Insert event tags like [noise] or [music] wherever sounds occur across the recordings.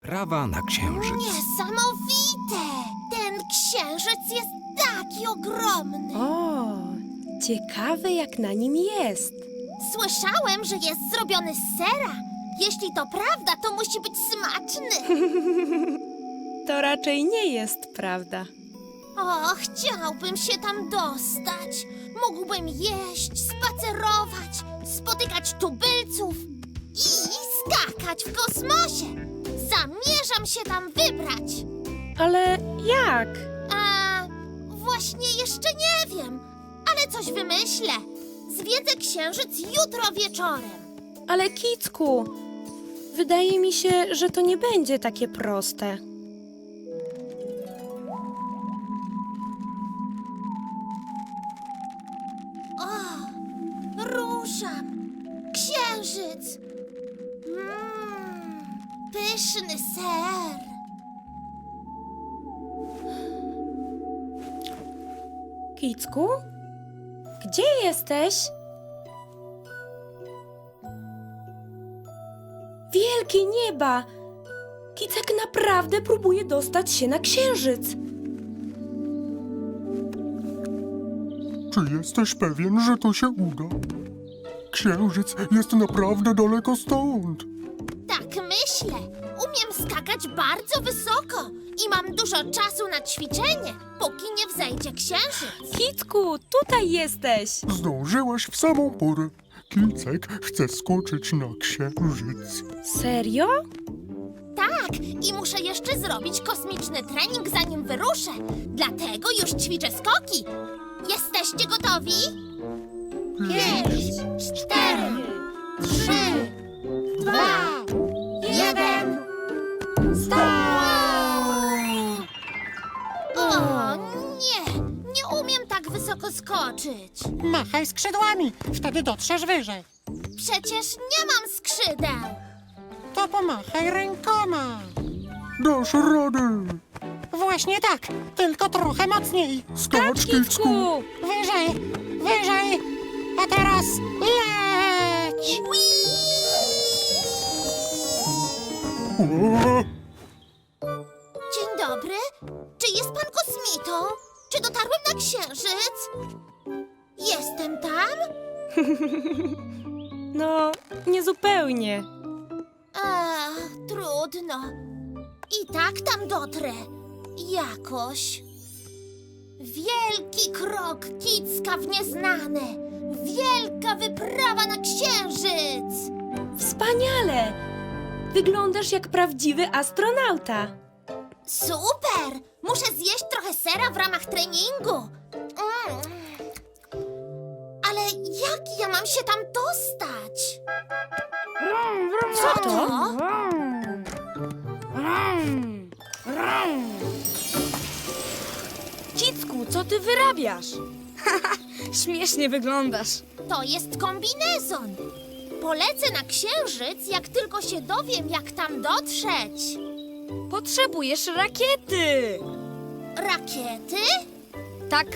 Prawa na księżyc. Niesamowite! Ten księżyc jest taki ogromny. O, ciekawe jak na nim jest. Słyszałem, że jest zrobiony z sera. Jeśli to prawda, to musi być smaczny. [laughs] To raczej nie jest prawda. O, chciałbym się tam dostać. Mógłbym jeść, spacerować, spotykać tubylców i skakać w kosmosie. Zamierzam się tam wybrać. Ale jak? A właśnie jeszcze nie wiem, ale coś wymyślę. Zwiedzę księżyc jutro wieczorem. Ale Kicku, wydaje mi się, że to nie będzie takie proste. Kicku? Gdzie jesteś? Wielkie nieba! Kicek naprawdę próbuje dostać się na księżyc. Czy jesteś pewien, że to się uda? Księżyc jest naprawdę daleko stąd. Tak myślę. Umiem skakać bardzo wysoko i mam dużo czasu na ćwiczenie, póki nie wzejdzie księżyc. Kicku, tutaj jesteś! Zdążyłaś w samą porę. Kicek chce skoczyć na księżyc. Serio? Tak, i muszę jeszcze zrobić kosmiczny trening, zanim wyruszę. Dlatego już ćwiczę skoki. Jesteście gotowi? Pięć, cztery, trzy, dwa, tak wysoko skoczyć. Machaj skrzydłami, wtedy dotrzesz wyżej. Przecież nie mam skrzydeł. To pomachaj rękoma. Dasz radę. Właśnie tak, tylko trochę mocniej. Skacz, Kicku. Wyżej, wyżej. A teraz leć! O, księżyc? Jestem tam? [laughs] No, niezupełnie. Ech, trudno. I tak tam dotrę. Jakoś. Wielki krok kicka w nieznane. Wielka wyprawa na księżyc. Wspaniale! Wyglądasz jak prawdziwy astronauta. Super! Muszę zjeść trochę sera w ramach treningu. Mm. Ale jak ja mam się tam dostać? Co to? Kicku, co ty wyrabiasz? [laughs] Śmiesznie wyglądasz. To jest kombinezon. Polecę na księżyc, jak tylko się dowiem, jak tam dotrzeć. Potrzebujesz rakiety. Rakiety? Tak,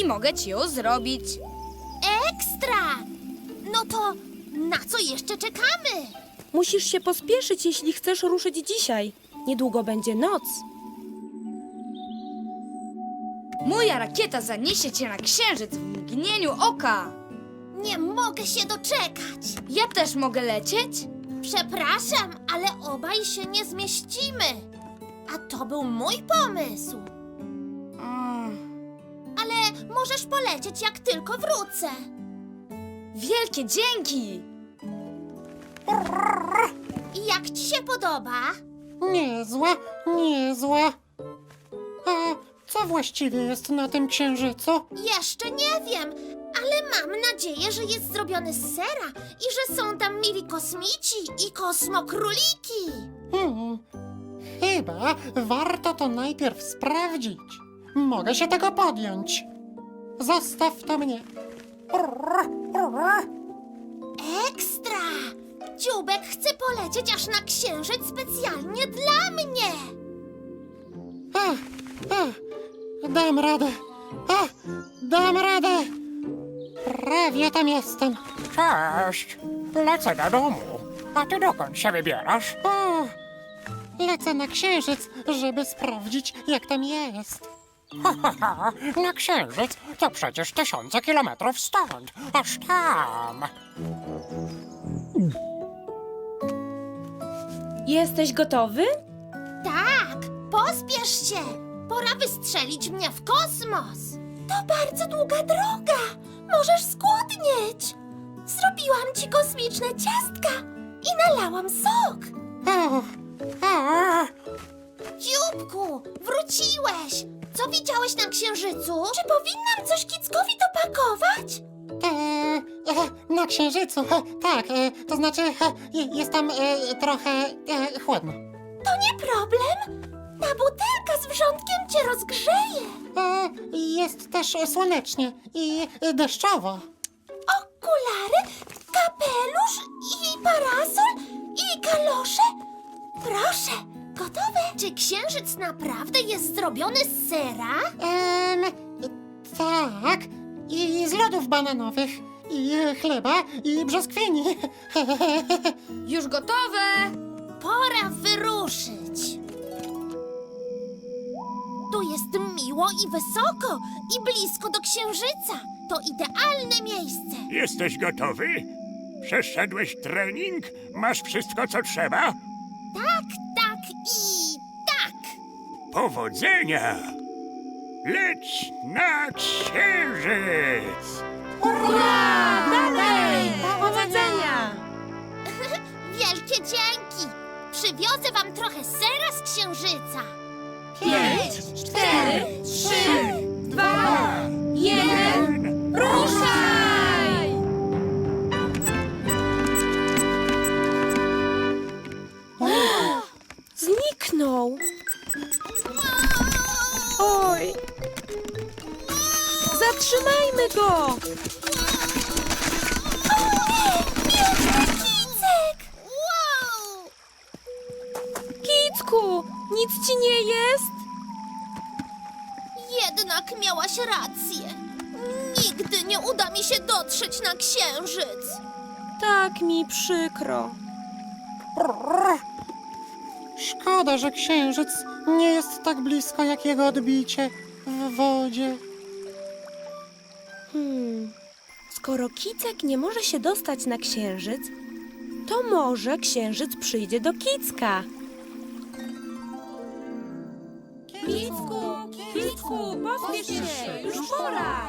i mogę ci ją zrobić. Ekstra! No to na co jeszcze czekamy? Musisz się pospieszyć, jeśli chcesz ruszyć dzisiaj. Niedługo będzie noc. Moja rakieta zaniesie cię na księżyc w mgnieniu oka. Nie mogę się doczekać. Ja też mogę lecieć? Przepraszam, ale obaj się nie zmieścimy. A to był mój pomysł. Mm, Ale możesz polecieć, jak tylko wrócę. wielkie dzięki. I jak ci się podoba? Niezła, niezła. A co właściwie jest na tym księżycu? Jeszcze nie wiem, ale mam nadzieję, że jest zrobiony z sera i że są tam mili kosmici i kosmokróliki. Hmm, chyba warto to najpierw sprawdzić. Mogę się tego podjąć. Zostaw to mnie. Ekstra! Dziubek chce polecieć aż na księżyc specjalnie dla mnie. Ach, ach, dam radę. Ach, dam radę. Prawie tam jestem. Cześć. Lecę do domu. A ty dokąd się wybierasz? O, lecę na księżyc, żeby sprawdzić, jak tam jest. Ha, ha, ha. Na księżyc to przecież tysiące kilometrów stąd. Aż tam. Jesteś gotowy? Tak, pospiesz się. Pora wystrzelić mnie w kosmos. To bardzo długa droga. Możesz skłodnieć. Zrobiłam ci kosmiczne ciastka i nalałam sok. Dzióbku, wróciłeś! Co widziałeś na księżycu? Czy powinnam coś Kickowi dopakować? e, e, na księżycu, e, tak, e, to znaczy e, je- jest tam e, trochę e, chłodno. To nie problem. Ta butelka z wrzątkiem cię rozgrzeje. E, jest też słonecznie i deszczowo. Okulary, kapelusz i parasol i kalosze. Proszę, gotowe? Czy księżyc naprawdę jest zrobiony z sera? Em, tak, i z lodów bananowych, i chleba, i brzoskwini. [laughs] Już gotowe! Pora wyruszyć. Tu jest miło i wysoko i blisko do księżyca. To idealne miejsce. Jesteś gotowy? Przeszedłeś trening? Masz wszystko, co trzeba? Tak, tak i tak. Powodzenia! Leć na księżyc! Dalej! Powodzenia! [laughs] Wielkie dzięki. Przywiozę wam trochę sera z księżyca. Pięć, cztery, Przykro. Szkoda, że księżyc nie jest tak blisko jak jego odbicie w wodzie. Hmm. Skoro Kicek nie może się dostać na księżyc, to może księżyc przyjdzie do Kicka. Kicku, Kicku, pospiesz się, już pora.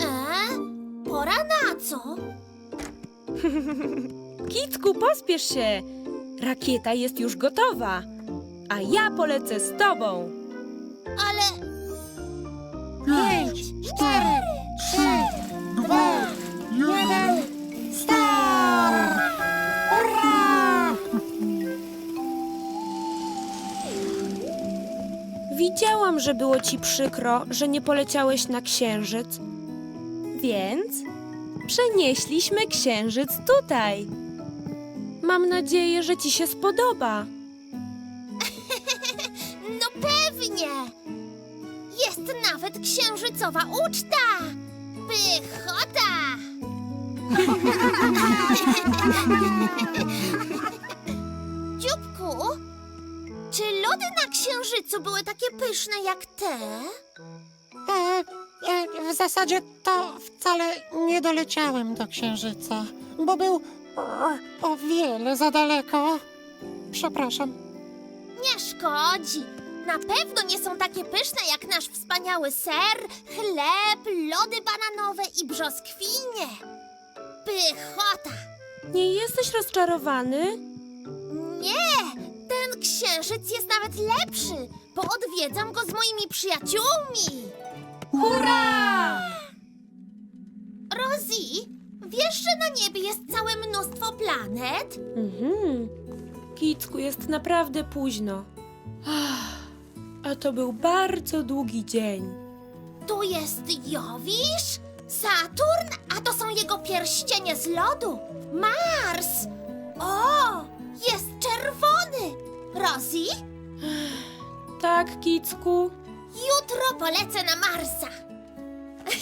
E? Pora na co? [laughs] Kicku, pospiesz się. Rakieta jest już gotowa, a ja polecę z tobą. Ale Pięć, cztery, trzy, dwa, jeden, start! Hurra! Widziałam, że było ci przykro, że nie poleciałeś na księżyc. Więc przenieśliśmy księżyc tutaj. Mam nadzieję, że ci się spodoba. [laughs] no pewnie. Jest nawet księżycowa uczta. Pychota! [laughs] Dzióbku, czy lody na księżycu były takie pyszne jak te? E, e, w zasadzie to wcale nie doleciałem do księżyca, bo był o wiele za daleko. Przepraszam. Nie szkodzi. Na pewno nie są takie pyszne jak nasz wspaniały ser, chleb, lody bananowe i brzoskwinie. Pychota! Nie jesteś rozczarowany? Nie! Ten księżyc jest nawet lepszy, bo odwiedzam go z moimi przyjaciółmi. Hurra! Rosie, wiesz, że na niebie jest całe mnóstwo planet? Mhm. Kicku, jest naprawdę późno. Ach, A to był bardzo długi dzień. Tu jest Jowisz, Saturn, a to są jego pierścienie z lodu. Mars! O, jest czerwony! Rosie, Tak, Kicku? Jutro polecę na Marsa.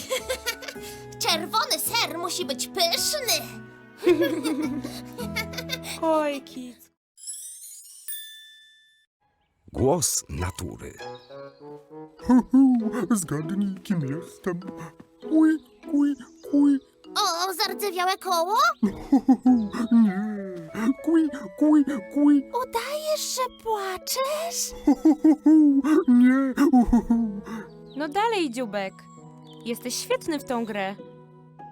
[laughs] Czerwony ser musi być pyszny. [laughs] Oj, kic. Głos natury. Hu, hu, zgadnij, kim jestem. Kuj, kuj, kuj. O, zardzewiałe koło? Nie. [laughs] Kuj, kuj, kuj. Udajesz, że płaczesz? [laughs] Nie. No dalej, dziubek. Jesteś świetny w tą grę.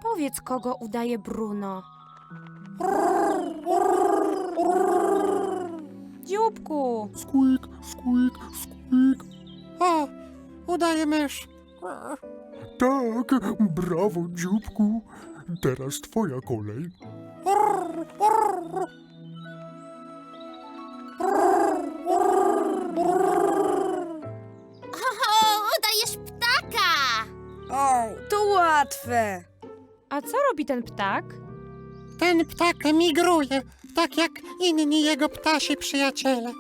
Powiedz, kogo udaje Bruno. Dzióbku, Squeak, squeak, squeak. O, udaje mysz. Tak, brawo, dzióbku. Teraz twoja kolej. O, udajesz ptaka. O, to łatwe. a co robi ten ptak? Ten ptak migruje, tak jak inni jego ptasi przyjaciele.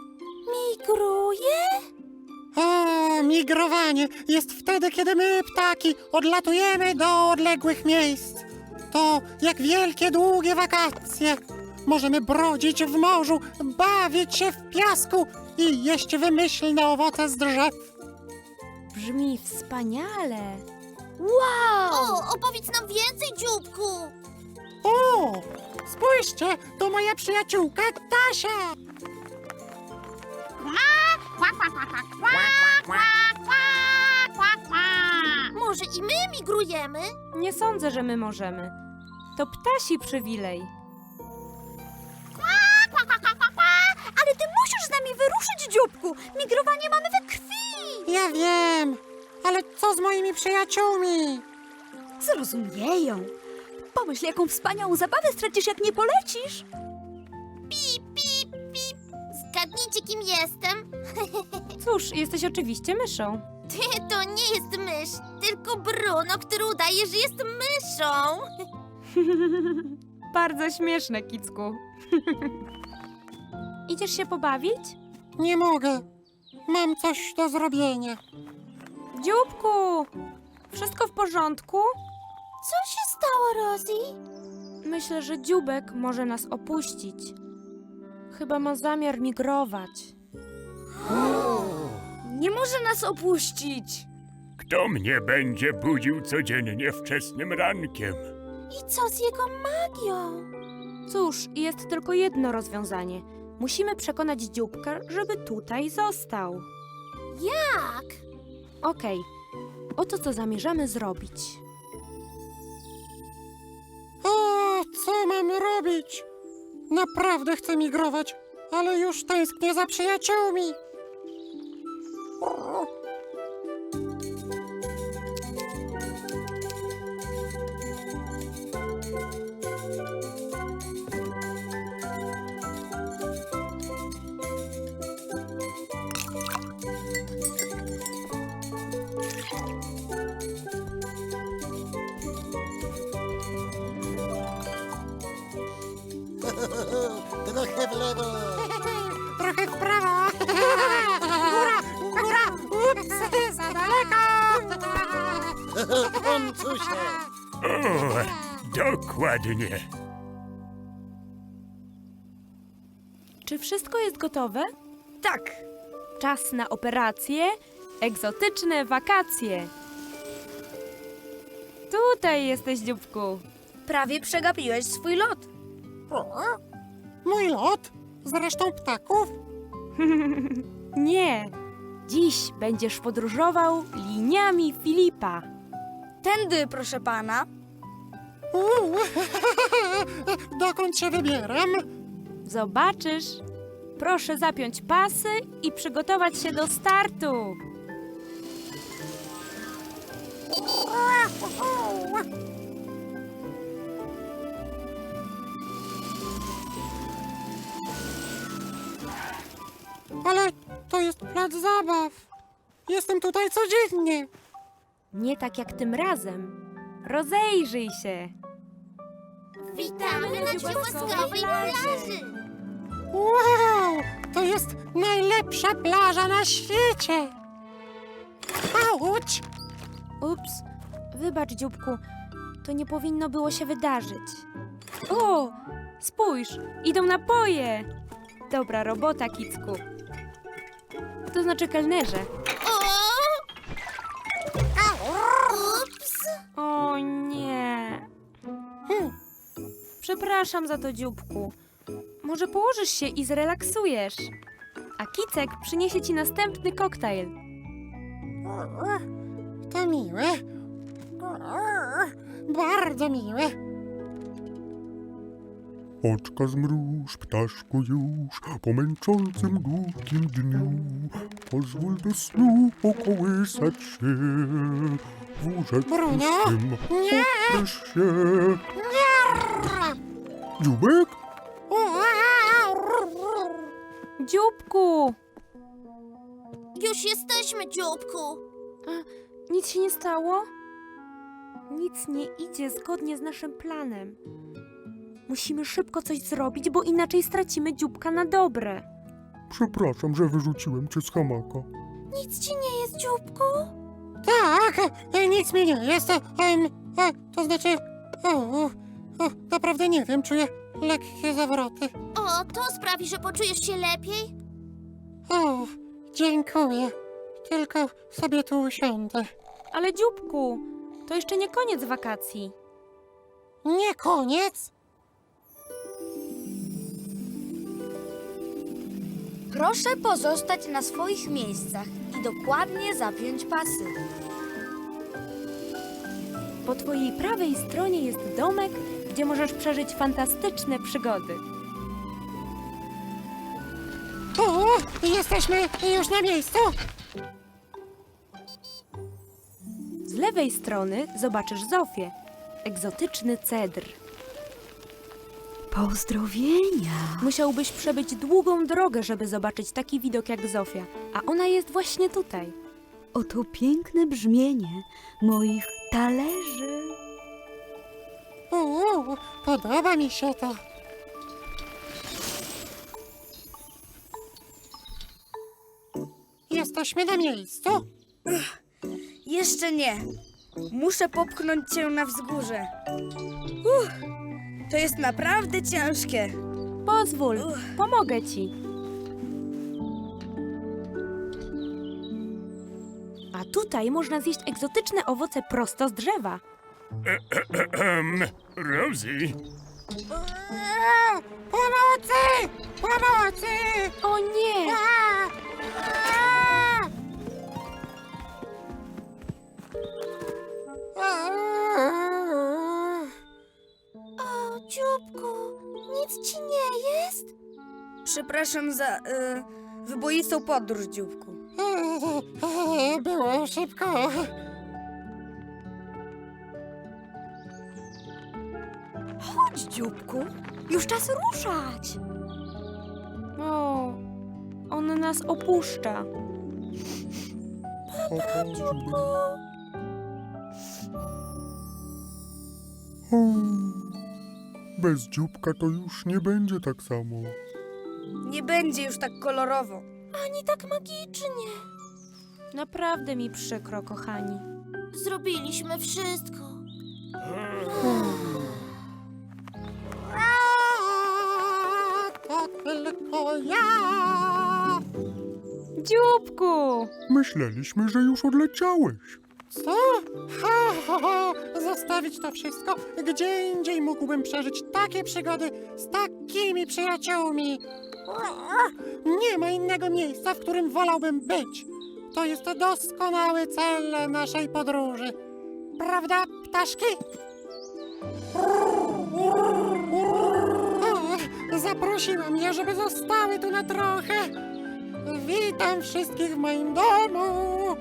Migruje? O, migrowanie jest wtedy, kiedy my, ptaki, odlatujemy do odległych miejsc. To jak wielkie, długie wakacje. Możemy brodzić w morzu, bawić się w piasku i jeść wymyślne owoce z drzew. Brzmi wspaniale. O, opowiedz nam więcej, dzióbku. O, spójrzcie, to moja przyjaciółka Tasia. Może i my migrujemy? Nie sądzę, że my możemy. To ptasi przywilej. Ale ty musisz z nami wyruszyć, dzióbku. Migrowanie mamy we krwi. Ja wiem, ale co z moimi przyjaciółmi? Zrozumieją. Pomyśl, jaką wspaniałą zabawę stracisz, jak nie polecisz. Zgadnijcie, kim jestem? [laughs] Cóż, jesteś oczywiście myszą. To nie jest mysz, tylko Bruno, który udaje, że jest myszą. [laughs] Bardzo śmieszne, kicku. [laughs] Idziesz się pobawić? Nie mogę. Mam coś do zrobienia. Dzióbku! Wszystko w porządku? Co się stało, Rosie? Myślę, że dzióbek może nas opuścić. Chyba ma zamiar migrować. Nie może nas opuścić. Kto mnie będzie budził codziennie wczesnym rankiem? I co z jego magią? Cóż, jest tylko jedno rozwiązanie. Musimy przekonać dzióbka, żeby tutaj został. Jak? Okej, oto co zamierzamy zrobić. O, co mam robić? Naprawdę chcę migrować, ale już tęsknię za przyjaciółmi. Trochę w lewo. [laughs] Trochę w prawo. [laughs] Góra, góra, ups, za daleko. [laughs] Poncusie. O, dokładnie. Czy wszystko jest gotowe? Tak. Czas na operację Egzotyczne wakacje. Tutaj jesteś, dzióbku. Prawie przegapiłeś swój lot. O, mój lot z resztą ptaków. [laughs] Nie. Dziś będziesz podróżował liniami Filipa. Tędy, proszę pana. Uuu, [laughs] Dokąd się wybieram? Zobaczysz. Proszę zapiąć pasy i przygotować się do startu. Plac zabaw. Jestem tutaj codziennie. Nie tak jak tym razem. Rozejrzyj się. Witamy na ciułaskowej plaży. Wow, to jest najlepsza plaża na świecie. Auć! Ups, wybacz, dzióbku. To nie powinno było się wydarzyć. O, spójrz, idą napoje. Dobra robota, Kicku. To znaczy kelnerze. O! Ups! O nie. Hm. Przepraszam za to, dzióbku. Może położysz się i zrelaksujesz. A Kicek przyniesie ci następny koktajl. To miłe. Bardzo miłe. Oczka zmruż, ptaszku już, po męczącym długim dniu. Pozwól do snu pokołysać się w łóżeczku Brunio? swym. Nie! Się. Dziubek? Dzióbku! Już jesteśmy, dzióbku. Nic się nie stało? Nic nie idzie zgodnie z naszym planem. Musimy szybko coś zrobić, bo inaczej stracimy dzióbka na dobre. Przepraszam, że wyrzuciłem cię z hamaka. Nic ci nie jest, dzióbku? Tak, e, nic mi nie jest. em, e, to znaczy, o, o, o, naprawdę nie wiem, czuję lekkie zawroty. O, to sprawi, że poczujesz się lepiej? O, dziękuję. Tylko sobie tu usiądę. Ale dzióbku, to jeszcze nie koniec wakacji. Nie koniec. Proszę pozostać na swoich miejscach i dokładnie zapiąć pasy. Po twojej prawej stronie jest domek, gdzie możesz przeżyć fantastyczne przygody. O, jesteśmy już na miejscu. Z lewej strony zobaczysz Zofię, egzotyczny cedr. Pozdrowienia. Musiałbyś przebyć długą drogę, żeby zobaczyć taki widok jak Zofia, a ona jest właśnie tutaj. Oto piękne brzmienie moich talerzy. O, podoba mi się to. Jesteśmy na miejscu. Jeszcze nie. Muszę popchnąć cię na wzgórze. Uff, to jest naprawdę ciężkie. Pozwól, pomogę ci. A tutaj można zjeść egzotyczne owoce prosto z drzewa. Rosie, Pomocy! Pomocy! O nie! A! A! Dzióbku, nic ci nie jest? Przepraszam za y, wyboistą podróż, dzióbku. [laughs] Było szybko. Chodź, dzióbku. Już czas ruszać. O, on nas opuszcza. Papa, Bez dzióbka to już nie będzie tak samo. Nie będzie już tak kolorowo. Ani tak magicznie. Naprawdę mi przykro, kochani. Zrobiliśmy wszystko. To tylko ja. Dzióbku! Myśleliśmy, że już odleciałeś. Co? Ha, ha, ha. Zostawić to wszystko? Gdzie indziej mógłbym przeżyć takie przygody z takimi przyjaciółmi? Nie ma innego miejsca, w którym wolałbym być. To jest doskonały cel naszej podróży. Prawda, ptaszki? O, zaprosiłam je, żeby zostały tu na trochę. Witam wszystkich w moim domu.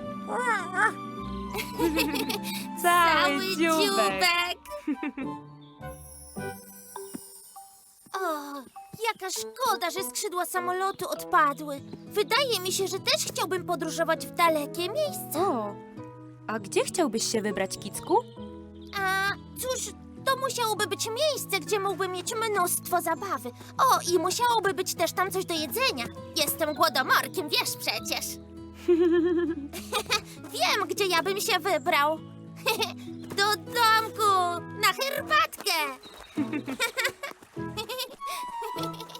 [laughs] Cały, dzióbek. [laughs] O, jaka szkoda, że skrzydła samolotu odpadły. Wydaje mi się, że też chciałbym podróżować w dalekie miejsca. O, a gdzie chciałbyś się wybrać, Kicku? A cóż, to musiałoby być miejsce, gdzie mógłbym mieć mnóstwo zabawy. O, i musiałoby być też tam coś do jedzenia. Jestem głodomorkiem, wiesz przecież. [laughs] Wiem, gdzie ja bym się wybrał. [laughs] Do domku! Na herbatkę! [laughs]